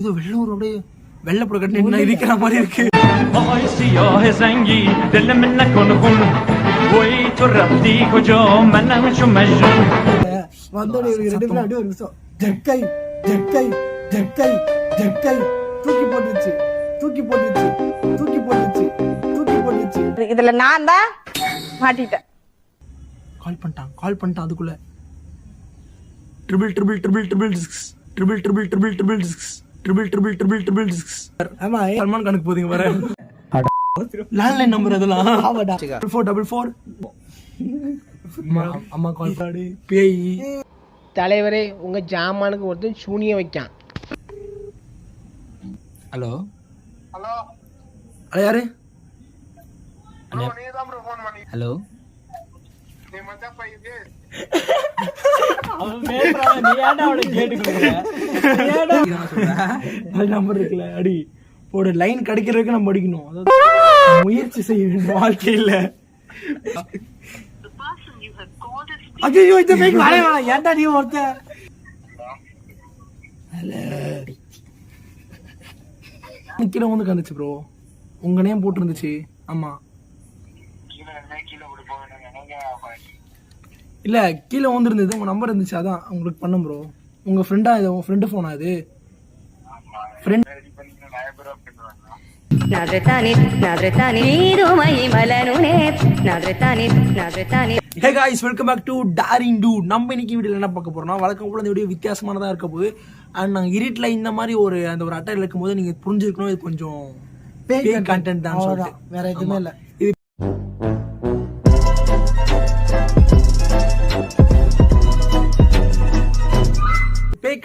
இது வெள்ளூரோட வெள்ளை புடக்கட்டு என்ன இருக்கிற மாதிரி இருக்கு. வந்தோட ஒரு ரெண்டு பேரும் அப்படியே ஒரு நிமிஷம். ஜக்கை ஜக்கை ஜக்கை ஜக்கை. தூக்கி போட்டுச்சு தூக்கி போட்டுச்சு தூக்கி போட்டுச்சு தூக்கி போட்டுச்சு இதுல நான் தான் மாட்டிட்டேன். கால் பண்ணிட்டான் கால் பண்ணிட்டான் அதுக்குள்ள. Triple triple triple triple six triple triple triple triple six triple triple triple triple six ஆமா சல்மான் கணக்கு போதுங்க வர லேண்ட்லைன் நம்பர் அதெல்லாம். ஆமாடா. டபுள் ஃபோர் டபுள் ஃபோர் அம்மா கால் பண்ணி பேய். தலைவரே உங்க ஜாமானுக்கு ஒருத்தன் சூனிய வைக்கான். ஹலோ? ஹலோ. யாரு? ஹலோ? அடி. ஒரு லைன் கிடைக்கிறதுக்கு நம்ம படிக்கணும் அதாவது முயற்சி செய்ய வேண்டும் வாழ்க்கையில. ஐயோ இந்த வரவே வேணாம். ஏன்டா நீ ஒருத்த? கீழே வந்து கந்துச்சு ப்ரோ உங்க நேம் போட்டிருந்துச்சு. ஆமா. இல்ல கீழ வந்துருந்தது உங்க நம்பர் இருந்துச்சு அதான் உங்களுக்கு பண்ண ப்ரோ உங்க ஃப்ரெண்டா இது உங்கள் ஃப்ரெண்டு ஃபோனா இது? Friend hey guys welcome back to டாரிங் டூ நம்ம இன்னைக்கு வீடியோவில் என்ன பார்க்க போகிறோம்னா வழக்கம் போல் இந்த வீடியோ வித்தியாசமானதாக இருக்க போது அண்ட் நாங்க இருட்டில் இந்த மாதிரி ஒரு அந்த ஒரு அட்டை இருக்கும்போது நீங்க புரிஞ்சுருக்கணும் இது கொஞ்சம் பேய் கண்டென்ட் தான் வேற எதுவுமே இல்ல.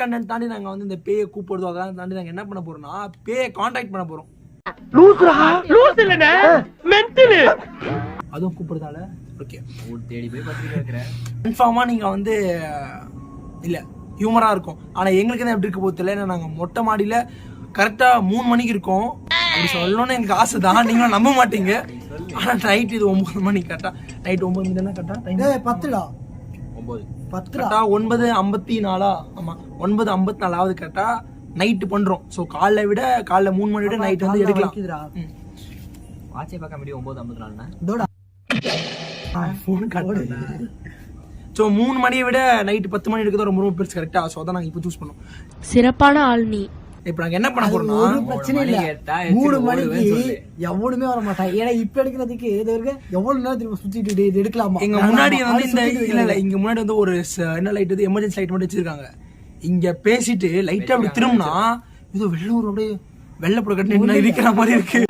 கண்டென்ட் தாண்டி நாங்க வந்து இந்த பேயை கூப்பிடுறதோ அதெல்லாம் தாண்டி நாங்க என்ன பண்ண போறோம்னா பேயை காண்டாக்ட் பண்ண போறோம். அதுவும் கூப்பிடுறதால ஓகே தேடி போய் கன்ஃபார்மா நீங்க வந்து இல்ல ஹியூமரா இருக்கும். ஆனா எங்களுக்கு தான் எப்படி இருக்க தெரியல. ஏன்னா நாங்க மொட்டை மாடியில கரெக்டா மூணு மணிக்கு இருக்கோம். அப்படி சொல்லணும்னு எனக்கு ஆசை தான். நீங்களும் நம்ப மாட்டீங்க. ஆனா நைட் இது ஒன்பது மணி கரெக்டா நைட் ஒன்பது மணி தானே கரெக்டா டைம் ஏய் கரெக்டா ஒன்பது ஐம்பத்தி நாலா? ஆமா ஒன்பது ஐம்பத்தி நாலாவது கரெக்டா நைட்டு பண்றோம். ஸோ காலைல விட காலைல மூணு மணி விட நைட் வந்து எடுக்கலாம். வாட்சே பார்க்க முடியும் ஒன்பது ஐம்பத்தி நாலுண்ணா இதோடா ஃபோன் ஸோ மூணு மணியை விட நைட்டு பத்து மணி எடுக்கிறது ரொம்ப ரொம்ப பெருசு கரெக்டா ஸோ அதான் நாங்கள் இப்போ சூஸ் பண்ணோம். சிறப்பான ஆள் நீ இப்போ நாங்கள் என்ன பண்ண அது போறோம்னா ஒரு பிரச்சனை இல்ல மணிக்கு எட்டா, எட்டு மூணு ஓடுவேன்னு மணிக்கு சொல்லு. எவனுமே வர மாட்டான் ஏன்னா இப்ப எடுக்கிறதுக்கு இது வரைக்கும் எவ்வளவு நேரம் திரும்ப சுத்திட்டு இது- இது எடுக்கலாமா எங்க முன்னாடி வேணாமா? வந்து இந்த ஆளு சுத்திட்டு இல்ல இல்ல இருக்காங்க. இங்க முன்னாடி வந்து ஒரு ச- என்ன லைட் வந்து எமர்ஜென்சி லைட் மட்டும் வச்சிருக்காங்க இங்க பேசிட்டு லைட்டா அப்படி திரும்பினா இது வெள்ளூர் அப்படியே வெள்ளப்பட கட்டி நின்னு இருக்கிற மாதிரி இருக்கு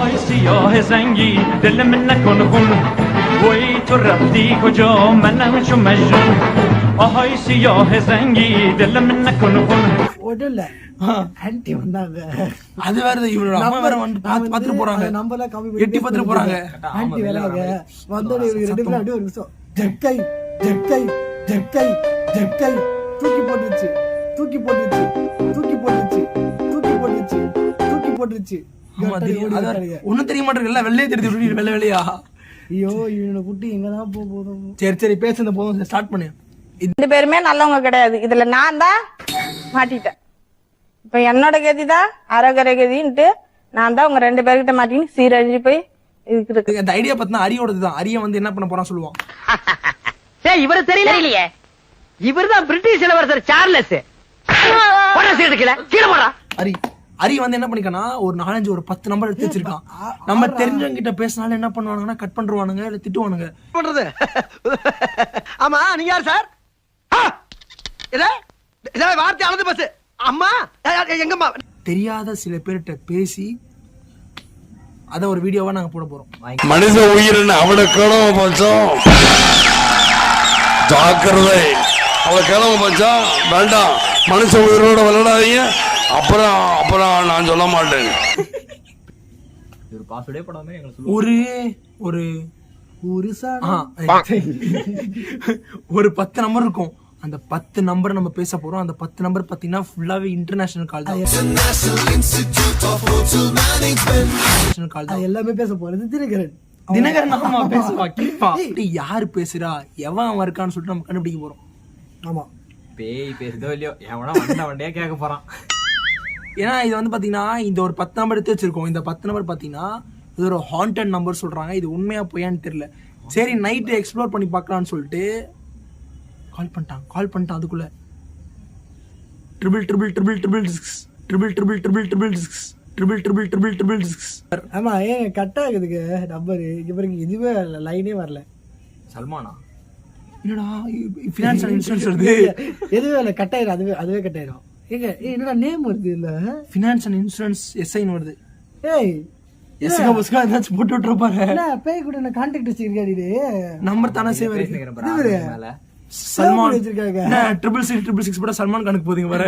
آی سیاه زنگی دل من نکن خون وای تو رفتی کجا منم چو مجنون آهای سیاه زنگی دل من نکن خون ஆன்ட்டி வந்தாங்க. அது வேற இது, இவனோட அம்மா வேற வந்து பார்த்து பார்த்துட்டு போறாங்க. நம்பர்லாம் கம்மி எட்டி பார்த்துட்டு போறாங்க. ஆன்ட்டி வேலையாக வந்தோடனே இவருக்கு ரெண்டு பேரும் அப்படியே ஒரு நிமிஷம் ஜக்கை ஜக்கை ஜக்கை ஜக்கை தூக்கி போட்டுச்சு தூக்கி போட்டுச்சு தூக்கி போட்டுச்சு தூக்கி போட்டுச்சு தூக்கி போட்டுச்சு. ஒண்ணும் தெரிய மாட்டேங்குது. வெள்ளையே இப்படி வெள்ளை வெள்ளையா ஐயோ இவனை குட்டி எங்கதான் போக போதும் சரி சரி பேசுனது போதும். ஸ்டார்ட் பண்ணு. ரெண்டு பேருமே நல்லவங்க கிடையாது. இதுல நான் தான் மாட்டிட்டேன். இப்ப என்னோட கதி தான் அரகர கதின்ட்டு நான் தான் உங்க ரெண்டு பேர்கிட்ட மாட்டின்னு சீரழிஞ்சு போய் இதுக்கு இருக்கு அந்த ஐடியா பார்த்தா அரியோடது தான் அரிய வந்து என்ன பண்ண போறான் சொல்லுவான். ஏய் இவரு தெரியல? இவர்தான் பிரிட்டிஷ் இளவரசர் சார்லஸ். கீழே. அரி அரி வந்து என்ன பண்ணிக்கனா ஒரு நாலஞ்சு ஒரு பத்து நம்பர் எடுத்து வச்சிருக்கான். நம்ம தெரிஞ்சவங்க கிட்ட பேசினாலும் என்ன பண்ணுவானுங்கன்னா கட் பண்றானுங்க இல்ல திட்டுவானுங்க. பண்றது? ஆமா நீங்க யார் சார் வார்த்தை அளந்து பஸ் அம்மா! எங்கம்மா? தெரியாத சில பேர்கிட்ட பேசி அத ஒரு வீடியோவா நாங்க போட போறோம். மனித உயிரின் அவளை கிழமை பஞ்சம் ஜாக்கிரதை. அவளை கிழமை பஞ்சம் வேண்டாம். மனுஷ உயிரோட விளையாடாதீங்க. அப்புறம் அப்புறம் நான் சொல்ல மாட்டேன். ஒரு ஒரு ஒரு பத்து நம்பர் இருக்கும். அந்த பத்து நம்பர் நம்ம பேச போறோம். அந்த பத்து நம்பர் பாத்தீங்கன்னா ஃபுல்லாவே இன்டர்நேஷனல் கால் தான். இன்டர்நேஷனல் கால் தான். எல்லாமே பேச போறது தினகரன். தினகரன் ஆமா பேசுவா கேப்பா அப்படி யாரு பேசுறா? எவன் அவன் இருக்கான்னு சொல்லிட்டு நம்ம கண்டுபிடிக்க போறோம். ஆமா. பேய் பேசுதோ இல்லையோ எவனா வண்ட வண்டியா கேட்க போறான். ஏன்னா இது வந்து பாத்தீங்கன்னா இந்த ஒரு பத்து நம்பர் எடுத்து வச்சிருக்கோம். இந்த பத்து நம்பர் பாத்தீங்கன்னா இது ஒரு ஹாண்டட் நம்பர் சொல்றாங்க. இது உண்மையா பொய்யான்னு தெரியல. சரி நைட்டு எக்ஸ்ப்ளோர் பண்ணி பார்க்கலாம்னு சொல்லிட்டு கால் பண்ணிட்டான். கால் பண்ணிட்டான் அதுக்குள்ள. Triple triple triple triple six triple triple triple triple six triple triple triple triple six ஆமா ஏன் கட் ஆகுதுக்கு நம்பர் இங்க பாருங்க இதுவே லைனே வரல. சல்மானா? என்னடா ஃபினான்ஷியல் இன்சூரன்ஸ் வருது? எதுவே இல்ல கட் ஆயிரும். அதுவே அதுவே கட் ஆயிரும். ஏங்க ஏய், என்னடா நேம் வருது இல்ல ஃபினான்ஸ் அண்ட் இன்சூரன்ஸ் எஸ்ஐன்னு வருது. ஏய் எஸ்கா புஸ்கா ஏதாச்சும் போட்டு விட்டுருப்பாரு பேய் கூட என்ன கான்டாக்ட் வச்சிருக்காடி இது? நம்பர் தானே சேவ் இருக்கு சல்மான். வச்சிருக்காங்க. ட்ரிபிள் சிக்ஸ் ட்ரிபிள் சிக்ஸ் போட சல்மான் கணக்கு போதுங்க வர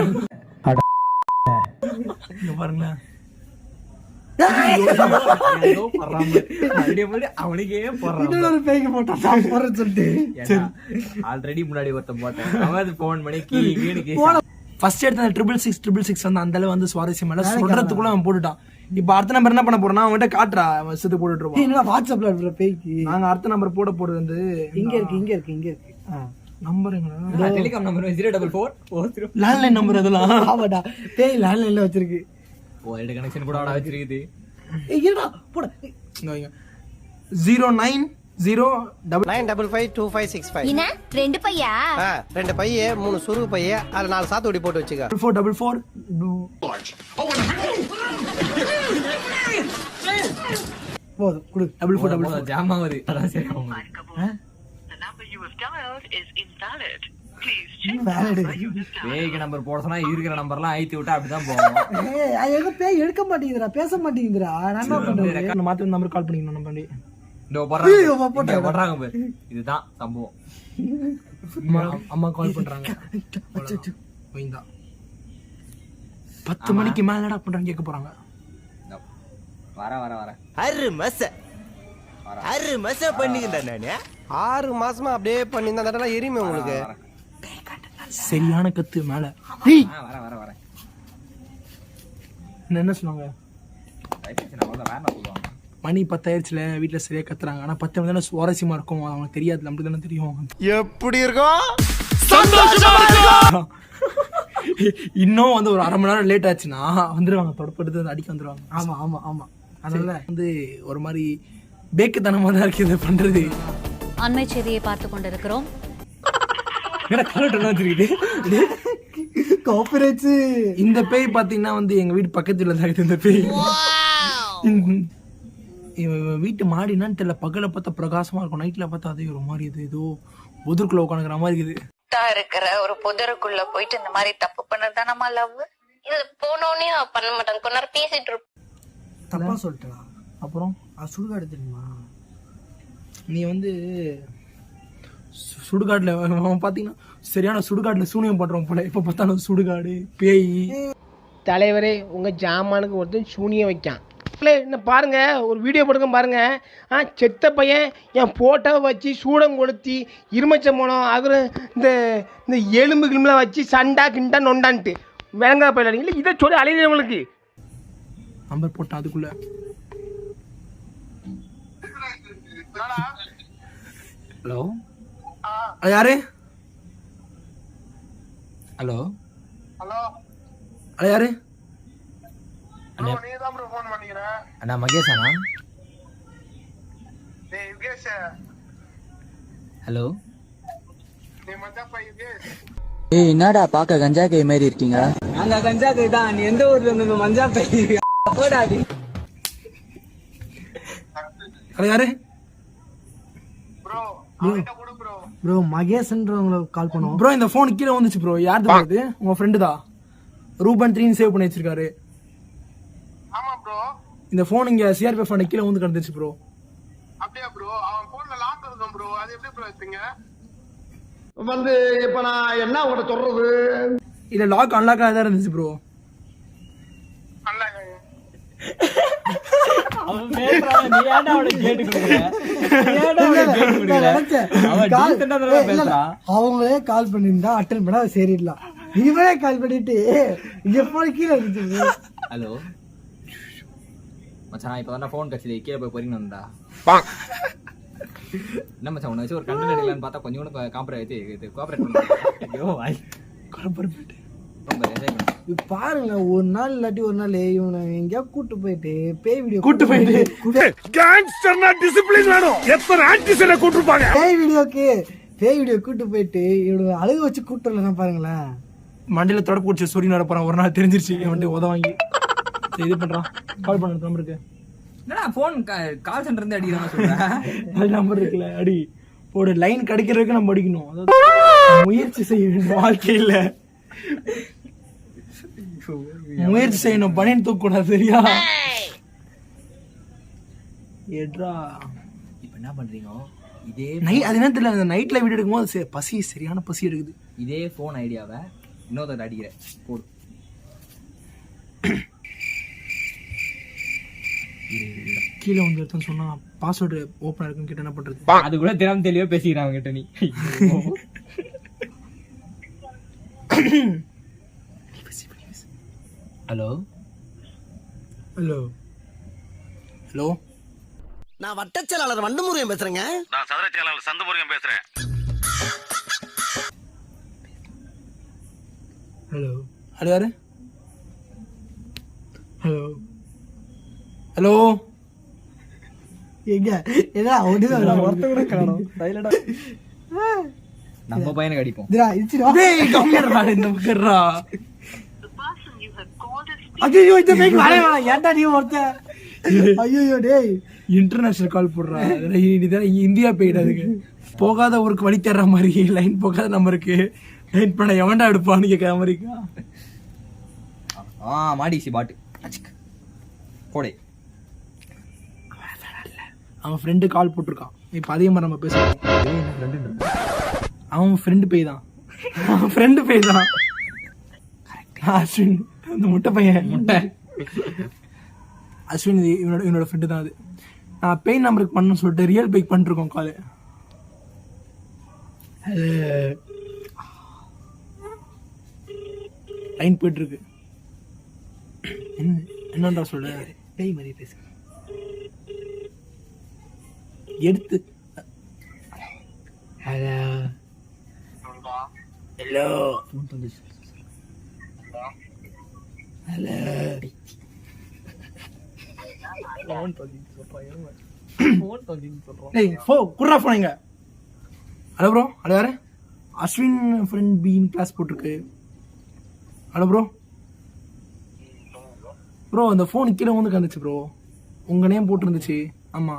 ஆல்ரெடி முன்னாடி ஒருத்தன் போட்டேன். அவன் அது போன் பண்ணி கீ கீழு ஃபர்ஸ்ட் எடுத்த அந்த ட்ரிபிள் சிக்ஸ் ட்ரிபிள் சிக்ஸ் வந்து அந்த அளவு வந்து சுவாரஸ்யம் இல்ல. சொல்றதுக்குள்ள அவன் போட்டுட்டான். இப்போ அடுத்த நம்பர் என்ன பண்ண போறோம்னா அவன்கிட்ட காட்டுறா. வருஷத்துக்கு போட்டுட்டு ஏய், இருப்பான். என்னடா வாட்ஸ்அப்ல பேய்க்கு நாங்க அடுத்த நம்பர் போட போறது வந்து இங்க இருக்கு இங்க இருக்கு இங்க இருக்கு. Number telecom number zero double four four zero landline number அதெல்லாம். ஆமாடா. பேய் லேண்ட்லைன்ல வச்சிருக்கு. வேர்ல்டு கனெக்ஷன் கூட அவட வச்சிருக்குது. ஏய், இருடா போட. Zero nine zero double nine double five two five six five என்ன? ரெண்டு பையா? ரெண்டு பைய மூணு சுருக்கு பைய அதுல நாலு சாத்துக்குடி போட்டு வச்சுக்க. ஃபோர் டபுள் ஃபோர் போதும் குடு. டபுள் ஃபோர் டபுள் ஆகுது அதான் சரி அவங்க வேலடு பேய்க்கு நம்பர் போட சொன்னா இருக்கிற நம்பர்லாம் ஐத்தி விட்டா அப்படிதான் போவோம். ஏய் அது எங்க பேய்? எடுக்க மாட்டேங்குதுடா பேச மாட்டேங்குதுடா. நான் என்ன பண்றது மாத்தி நம்பர் கால் பண்ணிக்கணும் நம்ம பாரு. இதுதான் சம்பவம். அம்மா கால் பண்றாங்க. வைந்தா பத்து மணிக்கு மேல என்னடா பண்றாங்க கேட்க போறாங்க. வர வர வர அரு மச அரு மச பண்ணிக்கிட்டேன் நானு. ஆறு மாசமா அப்படியே பண்ணியிருந்தா அந்த இடம்லாம் எரியுமே உங்களுக்கு? சரியான கத்து மேல. வர வர வர என்ன என்ன சொன்னாங்க மணி பத்தாயிருச்சுல வீட்டுல சரியா கத்துறாங்க. ஆனா பத்து மணி தானே சுவாரஸ்யமா இருக்கும்? அவங்களுக்கு தெரியாது நமக்கு தானே தெரியும். எப்படி இருக்கும்? இன்னும் வந்து ஒரு அரை மணி நேரம் லேட் ஆச்சுன்னா வந்துருவாங்க தொடப்படுத்து வந்து அடிக்க வந்துருவாங்க. ஆமா ஆமா ஆமா. அதனால வந்து ஒரு மாதிரி பேக்குத்தனமா தான் இருக்கு இதை பண்றது. அண்மை செய்தியை பார்த்து கொண்டிருக்கிறோம். காப்பிரைட்ஸ் இந்த பேய் பாத்தீங்கன்னா வந்து எங்க வீட்டு பக்கத்துல தான் இந்த பேய். வீட்டு மாடினான்னு தெரியல. பகல பார்த்தா பிரகாசமா இருக்கும். நைட்ல பார்த்தா அதே ஒரு மாதிரி இது. ஏதோ புதருக்குள்ள உட்காந்துக்கிற மாதிரி இருக்குது. இருக்கிற ஒரு புதருக்குள்ள போயிட்டு இந்த மாதிரி தப்பு பண்ணது நம்ம லவ் இது போனோடனே பண்ண மாட்டாங்க கொஞ்ச நேரம் பேசிட்டு இருப்போம். தப்பா சொல்லிட்டா. அப்புறம் சுடுகாடு தெரியுமா? நீ வந்து சுடுகாட்டுல அவன் பாத்தீங்கன்னா சரியான சுடுகாட்டுல சூனியம் பண்றவன் போல. இப்ப பார்த்தாலும் சுடுகாடு பேய். தலைவரே உங்க ஜாமானுக்கு ஒருத்தன் சூனியம் வைக்கான். என்ன பாருங்க ஒரு வீடியோ போடுங்க பாருங்க. ஆ செத்த பையன் என் போட்டோவை வச்சு சூடம் கொளுத்தி இருமச்சம்பழம் அகுற இந்த இந்த எலும்பு கிளும்புலாம் வச்சு சண்டா கிண்டா நொண்டான்ட்டு. விளங்கா போயிடாதீங்க இல்லை இதை சொல்லி அழிஞ்சவங்களுக்கு நம்பர் போட்டான் அதுக்குள்ள. ஹலோ? யாரு? ஹலோ? ஹலோ? யாரு? அண்ணா. மகேஷ் அண்ணா. ஹலோ? ஏய் என்னடா பாக்க கஞ்சா கை மாதிரி இருக்கீங்க? ஹலோ யாரு? ப்ரோ மகேஷ்ன்றவங்கள கால் பண்ணுவோம். ப்ரோ இந்த ஃபோன் கீழே வந்துச்சு ப்ரோ யார் தான் இது? உங்க ஃப்ரெண்டு தான். ரூபன் த்ரீன்னு சேவ் பண்ணி வச்சிருக்காரு. ஆமா ப்ரோ இந்த ஃபோன் இங்க சிஆர்பி ஃபண்ட் கீழே வந்து கிடந்துச்சு ப்ரோ அப்படியா ப்ரோ அவன் போன்ல லாக் இருக்கும் ப்ரோ அது எப்படி ப்ரோ வச்சீங்க வந்து இப்ப நான் என்ன உங்கள்கிட்ட சொல்றது? இல்ல லாக் அன்லாக் தான் இருந்துச்சு ப்ரோ அவங்களே கால் பண்ணியிருந்தா அட்டன் பண்ணா சரிடலாம் இவனே கால் பண்ணிட்டு எப்போ கீழே இருந்துச்சு ஹலோ மச்சான் இப்போ தான் ஃபோன் கட்சி கீழே போய் பொறிங்க வந்தா என்ன மச்சான் உன்னை வச்சு ஒரு கண்டு எடுக்கலான்னு பார்த்தா கொஞ்சம் கூட காம்பரேட் இது கோஆபரேட் பண்ணுறேன் ஐயோ வாய். குழப்பம் பாருங்களேன் ஒரு நாள் இல்லாட்டி ஒரு நாள் இவனை எங்கேயா கூட்டு போயிட்டு பேய் வீடியோ கூட்டு போயிட்டு. டிசிப்ளின் வேணும். எத்தனை ஆன்டிசனை கூட்டிருப்பாங்க? பேய் வீடியோக்கு பேய் வீடியோ கூட்டு போயிட்டு இவனை அழுக வச்சு கூட்டு வரலன்னா பாருங்களேன் மண்டியில தொடப்பு குடிச்சு சூரியன் நட போறான். ஒரு நாள் தெரிஞ்சிருச்சு இவன் வந்து உத வாங்கி. சரி, இது பண்றான். கால் பண்ண நம்பர் இருக்கு. என்னடா போன் கால் சென்டர் இருந்து சொல்றேன் அது நம்பர் இருக்குல்ல அடி. ஒரு லைன் கிடைக்கிறதுக்கு நம்ம அடிக்கணும். முயற்சி செய்ய வேண்டும் வாழ்க்கையில. முயற்சி செய்யணும். பனியன் தூக்க கூடாது சரியா எட்ரா இப்ப என்ன பண்றீங்க? இதே நைட் அது என்ன தெரியல. அந்த நைட்ல வீடு எடுக்கும்போது சரி, பசி சரியான பசி எடுக்குது. இதே போன் ஐடியாவை இன்னொருத்தர் அடிக்கிறேன். போடு. கீழே வந்து ஒருத்தன் சொன்னா பாஸ்வேர்டு ஓப்பனா இருக்குன்னு கேட்டு என்ன பண்றது? அது கூட தினம் தெளிவா பேசிக்கிறான் கிட்ட நீ. ஹலோ? ஹலோ. ஹலோ? நான் வட்டச் செயலாளர் வண்டமுருகன் பேசுறேங்க. நான் சதுர செயலாளர் சந்தமுருகன் பேசுறேன். ஹலோ. ஹலோ யாரு? ஹலோ. ஹலோ? எங்க? ஏன்னா ஒண்ணுதான் ஒருத்த கூட காணும். நம்ம பையனுக்கு அடிப்போம். டேய் இந்த பக்கறா ஐயோ இந்த பேய்க்கு வரவே வேணாம் ஏன்டா நீ ஒருத்த ஐயோ டேய். இன்டர்நேஷனல் கால் போடுறா. இதெல்லாம் இந்தியா போயிடு அதுக்கு. போகாத ஊருக்கு வழி தர்ற மாதிரி லைன் போகாத நம்பருக்கு லைன் பண்ண எவன்டா எடுப்பான்னு கேட்கற மாதிரி இருக்கா. ஆ மாடிசி பாட்டு. போடே. அவன் ஃப்ரெண்டு கால் போட்டிருக்கான். இப்போ அதே மாதிரி நம்ம பேசுவோம் அவன் ஃப்ரெண்டு பேய் தான். அவன் ஃப்ரெண்டு பேய் தான். அஸ்வின் அந்த முட்டை பையன். முட்டை. அஸ்வின் இது இவனோட இவனோட ஃப்ரெண்டு தான் அது. நான் பெயின் நம்பருக்கு பண்ணணும்னு சொல்லிட்டு ரியல் பைக் பண்ணிருக்கோம் காலு. அது லைன் போயிட்டு இருக்கு என்ன என்னன்றா சொல்ல பேய் மாதிரி பேசு. எடுத்து. ஹலோ. ஹலோ. குர்ரா ஃபோன் இங்க ஹலோ ப்ரோ ஹலோ யாரு? அஸ்வின் ஃப்ரெண்ட் பீன் கிளாஸ் போட்டிருக்கு. ஹலோ ப்ரோ ப்ரோ அந்த ஃபோன் கீழே வந்து கந்துச்சு ப்ரோ உங்க நேம் போட்டிருந்துச்சு. ஆமா.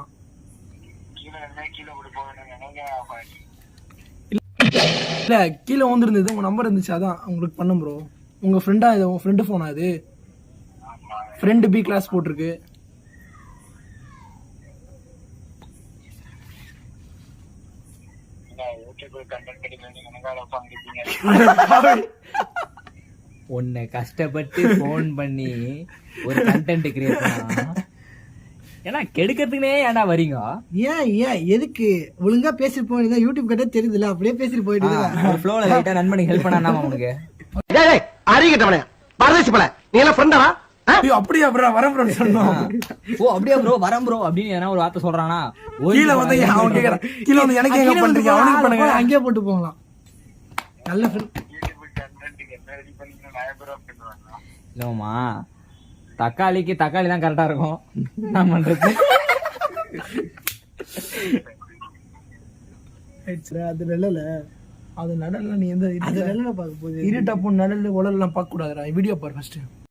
இல்ல கீழே வந்துருந்தது உங்க நம்பர் இருந்துச்சு அதான். உங்களுக்கு பண்ணேன் ப்ரோ உங்க ஃப்ரெண்டா இது உங்க ஃப்ரெண்டு ஃபோனா இது? ஃப்ரெண்டு பி கிளாஸ் போட்டிருக்கு. உன்னை கஷ்டப்பட்டு ஃபோன் பண்ணி ஒரு கண்டென்ட் கிரியேட் பண்ணா? ஏன்னா கெடுக்கிறதுக்குனே ஏன்டா வரீங்க? ஏன் ஏன் எதுக்கு? ஒழுங்கா பேசிட்டு போனீங்க யூடியூப் கிட்ட தெரியுதுல்ல அப்படியே பேசிட்டு போயிட்டு ஃப்ளோல லைட்டா நண்பனுக்கு ஹெல்ப் பண்ணா உனக்கு? அறிகிட்டவனே பரதேசி பல. நீ எல்லாம் ஃப்ரெண்டா ஐயோ அப்படியே அப்புறம் வரேன் ப்ரோ சொன்னோம். ஓ அப்படியே ப்ரோ வரேன் ப்ரோ அப்படின்னு எதனா ஒரு வார்த்தை சொல்றானா? கீழே வந்து அவன் கேக்குறான்? கீழே வந்து எனக்கு எங்க பண்றீங்க. அவனுக்கு பண்ணுங்க. அங்கேயே போட்டு போகலாம். நல்ல friend. இல்லம்மா. தக்காளிக்கு தக்காளி தான் கரெக்டா இருக்கும். நான் பண்றது? அது நல்லல. அது நடல நீ எந்த அது நல்லல பார்க்க போகுது. இருட்டப்போ நடல உடல்லாம் பார்க்க கூடாதுடா வீடியோ பாரு ஃபர்ஸ்ட்